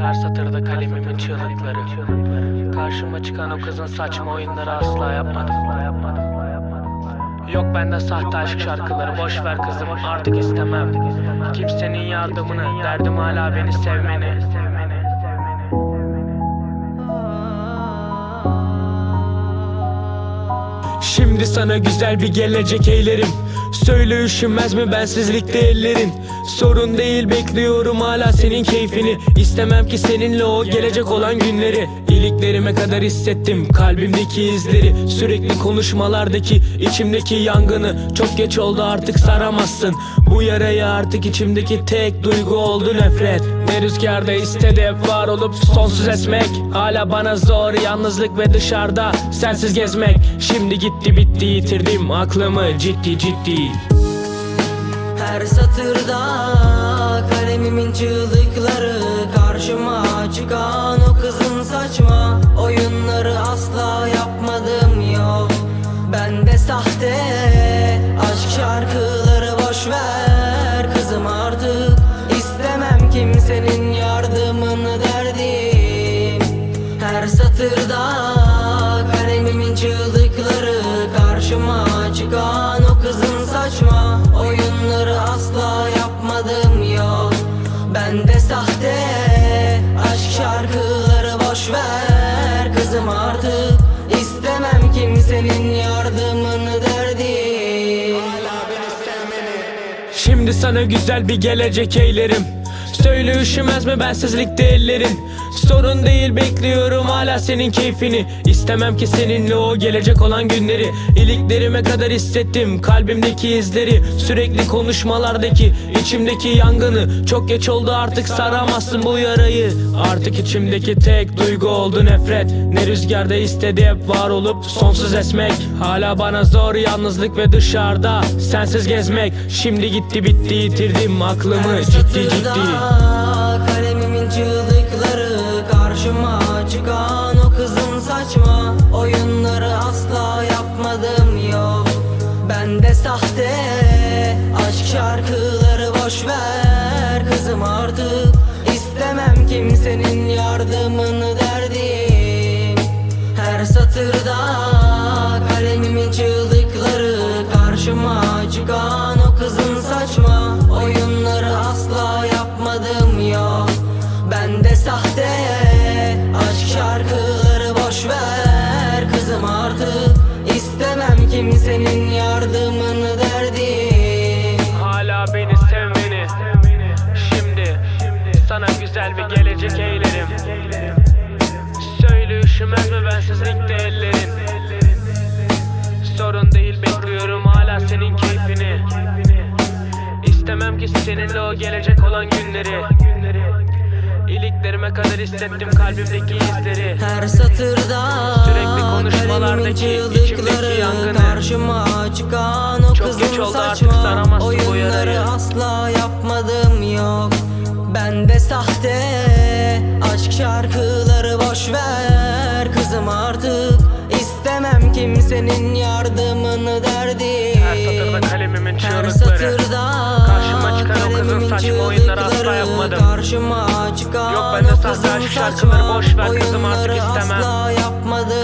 Her satırda kalemimin çığlıkları. Karşıma çıkan o kızın saçma oyunları asla yapmadım. Yok bende sahte aşk şarkıları Boş ver kızım artık istemem. Kimsenin yardımını Derdim hala beni sevmeni Şimdi sana güzel bir gelecek eylerim. Söyle üşümez mi bensizlikte ellerin? Sorun değil bekliyorum hala senin keyfini. İstemem ki seninle o gelecek olan günleri. İliklerime kadar hissettim kalbimdeki izleri. Sürekli konuşmalardaki içimdeki yangını. Çok geç oldu artık saramazsın. Bu yarayı artık içimdeki tek duygu oldu nefret. Ne rüzgarda istedi hep var olup sonsuz esmek. Hala bana zor yalnızlık ve dışarıda sensiz gezmek. Şimdi gitti bitti yitirdim aklımı. Ciddi ciddi. Her satırda kalemimin çığlıkları Karşıma çıkan o kızın saçma Oyunları asla yapmadım yok. Bende sahte aşk şarkıları boş ver. Kızım artık istemem kimsenin yardımını derdim. Her satırda Kızım artık. İstemem kimsenin yardımını derdim Şimdi sana güzel bir gelecek eylerim. Söyle üşümez mi bensizlikte ellerin Sorun değil bekliyorum hala senin keyfini. İstemem ki seninle o gelecek olan günleri. İliklerime kadar hissettim kalbimdeki izleri. Sürekli konuşmalardaki içimdeki yangını. Çok geç oldu artık saramazsın bu yarayı. Artık içimdeki tek duygu oldu nefret. Ne rüzgarda istedi hep var olup sonsuz esmek. Hala bana zor yalnızlık ve dışarıda sensiz gezmek. Şimdi gitti bitti yitirdim aklımı. Ciddi ciddi. Kalemimin çığlıkları Kızım artık. İstemem kimsenin yardımını derdim. Her satırda kalemimin çığlıkları Karşıma çıkan o kızın saçma Oyunları asla yapmadım yok Bende sahte aşk şarkıları boş ver Kızım artık. İstemem kimsenin yardımını güzel bir gelecek eylerim. Söyle üşümez mi bensizlikte ellerin Sorun değil bekliyorum hala senin keyfini. İstemem ki seninle o gelecek olan günleri. İliklerime kadar hissettim kalbimdeki izleri. Her satırda Sürekli konuşmalardaki içimdeki yangını. Karşıma çıkan o Çok artık, saçma saramazsın aşk şarkıları boş ver. Kızım artık istemem kimsenin yardımını derdim Her satırda kalemimin çığlıkları. Karşıma çıkan o kızın saçma oyunları asla yapmadım. Karşıma çıkan Yok bende o sahte aşk şarkıları boş ver kızım, artık istemem.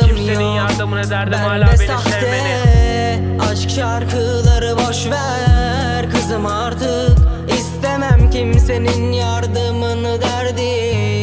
Kimsenin yardımını derdim hala beni sevmeni. aşk şarkıları boş ver. Kızım artık istemem kimsenin yardımını derdim